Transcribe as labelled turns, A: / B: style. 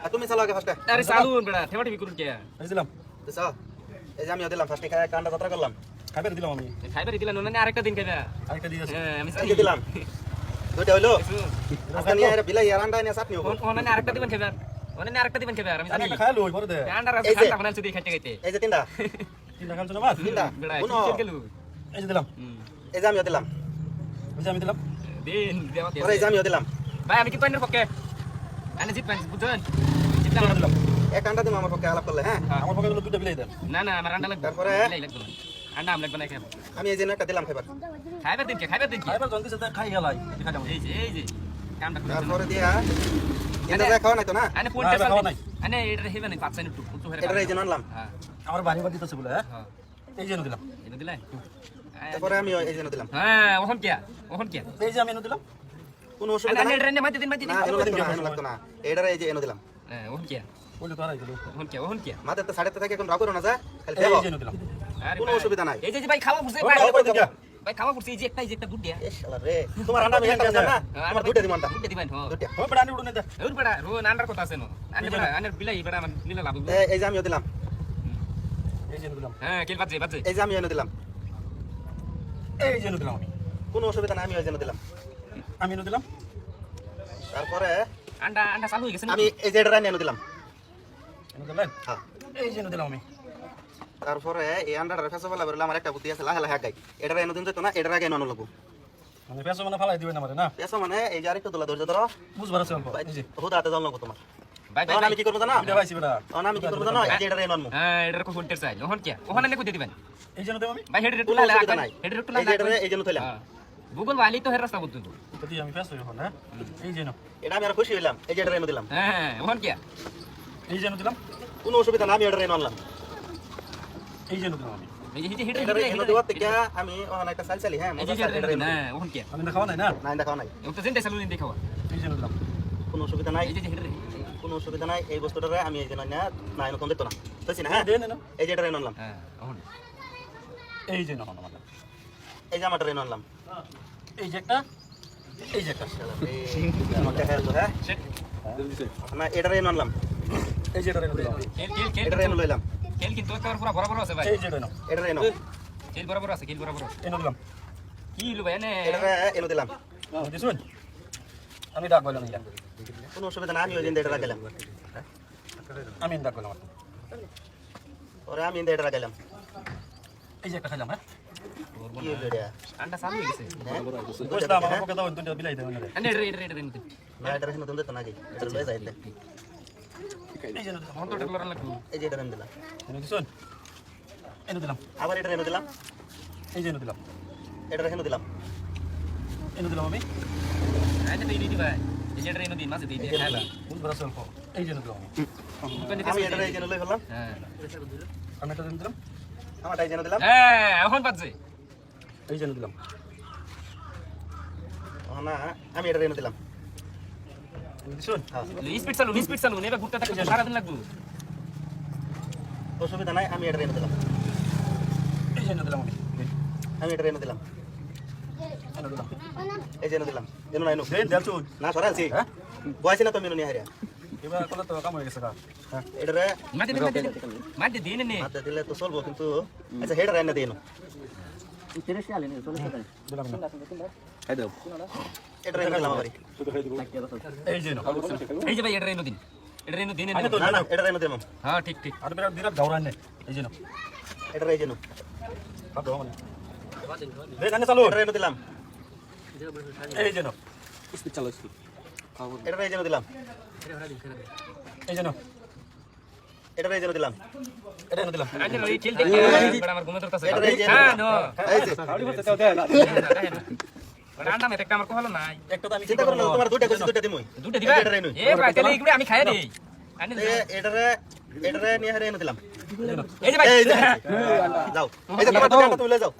A: আর তুমি চালো আগে ফার্স্টে
B: আরে চালুন বেড়া ঠেবা ঠেবি করুন কে?
C: দিলাম
A: এই যে দিলাম ফার্স্টে খায় কান্ডা যাত্রা করলাম।
C: খাইবে দিলাম আমি।
B: খাইবার দিলা না আরেকটা দিন খাইবা।
C: আরেকটা
B: হ্যাঁ আমি
A: যে দিলাম। দুইটা হইল। আজকে নিয়ে আরে বিলাই আর আন্ডা নিয়ে চাটনি হব।
B: ওখানে আরেকটা দিবেন খাইবার ওখানে আরেকটা দিবেন খাইবার আমি জানি
C: খাইলো ওই পরে দে
B: আন্ডার আছে
A: এই যে-
B: ঠান্ডা খাইতে খাইতে।
A: এই যে তিনটা।
C: তিনটা খামছ না বাস
A: তিনটা।
B: বেড়া কি
C: এই যে দিলাম।
A: এই যে দিলাম
C: যে আমি দিলাম।
B: দিন দেওয়া
A: এই যে দিলাম
B: ভাই আমি কি পাইনের পক্ষে? আনে জিত পাইন বুঝছেন
C: তিনটা দিলাম
A: এক আন্ডা দিম আমার পক্ষে আলাপ করলে হ্যাঁ?
C: আমার পকেটে দুটো বিলাই দেন।
B: না না আমার আন্ডা লাগবে।
A: তারপরে?
B: লাগবে আন্ডা আম লাগবে না খাইব।
A: আমি এই যে একটা দিলাম খাইবার।
B: খাইবার দিন কে খাইবার দিন কে?
C: খাইবার জলদি সাথে খাই গেলাই। দেখা
B: এই যে এই যে কামটা করে
A: তারপরে দিয়া এটা খাওয়া নাই তো না?
B: আনে
C: এটা খাওয়া নাই।
B: আনে এটা হেবে নাই পাঁচ একটু একটু হেরে
A: এটা এই যে আনলাম
B: হ্যাঁ।
C: আমার বাড়ি বাড়ি দিতেছে বলে হ্যাঁ?
B: হ্যাঁ।
C: এই যে দিলাম
B: এটা দিলাই
A: তারপরে আমিও এই যে দিলাম
B: হ্যাঁ ওহন কে ওহন কে
C: এই যে আমি এনে দিলাম
A: কোনো অসুবিধা নাই?
B: রেনে মাটি দিন মাটি দিন
A: লাগতো না লাগতো না এটারে এই যে এনো দিলাম
B: হ্যাঁ
C: বলে তো আর
A: মাঝে তো সাড়ে থেকে এখন করো না যা খালি
C: এই যে এনে দিলাম
A: কোনো অসুবিধা নাই।
B: এই যে ভাই খাওয়া বুঝছে
C: ও,
B: ভাই
C: খাওয়া করে দিন কে?
B: ভাই খাওয়া বুঝছে এই যে একটা এই যে একটা দুধ দিয়া
A: এ শালা রে তোমার আন্ডা একটা না আমার
B: হ্যাঁ
A: দুইটা
C: ও বড়ানি উড়নে দে
B: ওর বড়া রো কথা আছে নো আনে বড়া আনে বিলাই বড়া আমার লীলা লাভ
A: এই যে আমিও দিলাম
C: এই যে দিলাম
B: হ্যাঁ কেল বাজে বাজে
A: এই যে আমি এনে দিলাম
C: এই যে দিলাম আমি
A: কোনো অসুবিধা নাই আমি ওই জন্য দিলাম
C: আমি এনে দিলাম।
A: তারপরে
B: আন্ডা আন্ডা চালু হয়ে গেছে
A: আমি এই যে এটা এনে দিলাম।
C: এনে দিলেন?
A: হ্যাঁ।
C: এই যে এনে দিলাম আমি।
A: তারপরে এই আন্ডার ফেসে বলা বেরোলে আমার একটা বুদ্ধি আছে লাহে লাহে গাই এটার এনে দিন যেত না এটার আগে এনে লাগবো।
C: মানে পেছো মানে ফালাই দিবেন আমারে না?
A: পেছো মানে এই যে আরেকটু তোলা ধৈর্য ধরো।
C: বুঝবার আছে অল্প যে।
A: হুদা হাতে জল লাগবো তোমার। আমি কি করব জানো? আমি কি করব জানো? এই যে এটার এনে আনব
B: হ্যাঁ এটার কো ফোন চাই? ওহন কে? ওহন আনে দিবেন।
C: এই জন্য দেব আমি?
B: ভাই
A: নাই।
B: হেডের একটু
A: এই জন্য
B: গুগল ভাইলি তো হের রাস্তা বুঝতো
C: তো দিয়ে আমি পেছো এখন হ্যাঁ এই যে নাও
A: এটা আমি আর খুশি হইলাম এই যে এটার এনে দিলাম
B: হ্যাঁ ওহন কে
C: এই যে দিলাম
A: কোনো অসুবিধা না আমি এটার এনে আনলাম
C: এই যে দিলাম আমি
A: আমি ওখানে একটা চালি হ্যাঁ
B: হ্যাঁ কে
C: আমি দেখাও নাই না
A: দেখাও নাই
B: ও তো জিন্দে চালু দেখাও
C: এই যে দিলাম
A: কোনো অসুবিধা নাই
B: এই যে
A: কোনো অসুবিধা নাই এই বস্তুটারে আমি এই যে না না এনে কম দিত না বুঝছি না হ্যাঁ এই যে আনলাম
B: হ্যাঁ
C: এই যে নাও
A: এই যে আমারটা আনলাম
C: এই যে একটা এই যে একটা।
A: হ্যাঁ না এটার এনে আনলাম
C: এই যে এটা এনে
A: এটার এনে লইলাম।
B: কেল কিন্তু একেবারে পুরো বরাবর আছে ভাই।
C: এই যে এটা
A: এটার এনে
B: কেল বরাবর আছে কেল বরাবর আছে
C: এনে দিলাম
B: কি লো ভাই নে
A: এটার এনে দিলাম।
C: দিছুন আমি ডাক বললাম এটা
A: কোনো অসুবিধা না আমি ওই দিন এটার গেলাম
C: আমি ডাক বললাম
A: পরে আমি ইন্দে এটার গেলাম
C: এই যে একটা খাইলাম হ্যাঁ?
A: কি হইল এটা
B: হয়ে?
A: হ্যাঁ? এনে
C: যে এনে দিলাম
A: এই যে এনে দিলাম।
C: এনে এনে
A: এনে
C: যে এনে
A: এনে
C: এনে আমি।
B: আইতে দেই দিই ভাই। এই যে মাঝে দেই
C: আছে অল্প। এই যে এনে দিলাম আমি।
A: লই ফেললাম
B: হ্যাঁ।
C: এটা এনে দিলাম।
A: আমারটা এই জন্য দিলাম।
B: হ্যাঁ এখন বাজে
C: এই যে দিলাম।
A: না আমি এটার এনে দিলাম।
C: এনে
A: হ্যাঁ।
B: স্পিড চালু স্পিড চালু নেবা ঘুরতে থাকবে লাগবে।
A: অসুবিধা নাই আমি এটার এনে দিলাম।
C: এই দিলাম আমি।
A: এটার এনে দিলাম। এই যে দিলাম। এনো না এনো না। সরালছি
C: হ্যাঁ?
A: বয়সে না তো মেনু নিয়ে হারিয়া
C: এবার কাম গেছে গা?
A: এটারে
B: মাঝে মাঝে মাঝে দিন নে।
A: হাতে দিলে তো চলবো কিন্তু আচ্ছা হেটার এনে।
C: না এই যে
B: এটা রে এটা রে নে
A: না না
B: হ্যাঁ ঠিক ঠিক
C: আর বিরাট বিরাট গাওরান নে এই যে
A: এটার এনে দিলাম
C: এই যে
A: এই জন্য দিলাম
C: এই যে
A: দিলাম।
C: এটা দিলাম।
B: লই
A: এই যে
B: রান্না একটা আমার কহলো নাই।
C: একটা তো আমি
A: চিন্তা তোমার দুইটা কইছি দুইটা দিমই।
B: দুটো দিবা?
A: এটা এনে
B: এ ভাই তাহলে এগুলো আমি খাই দেই।
A: এটারে এটারে নিয়ে হারে দিলাম।
B: এই যে ভাই।
A: যাও। এই যে তোমার তুমি যাও।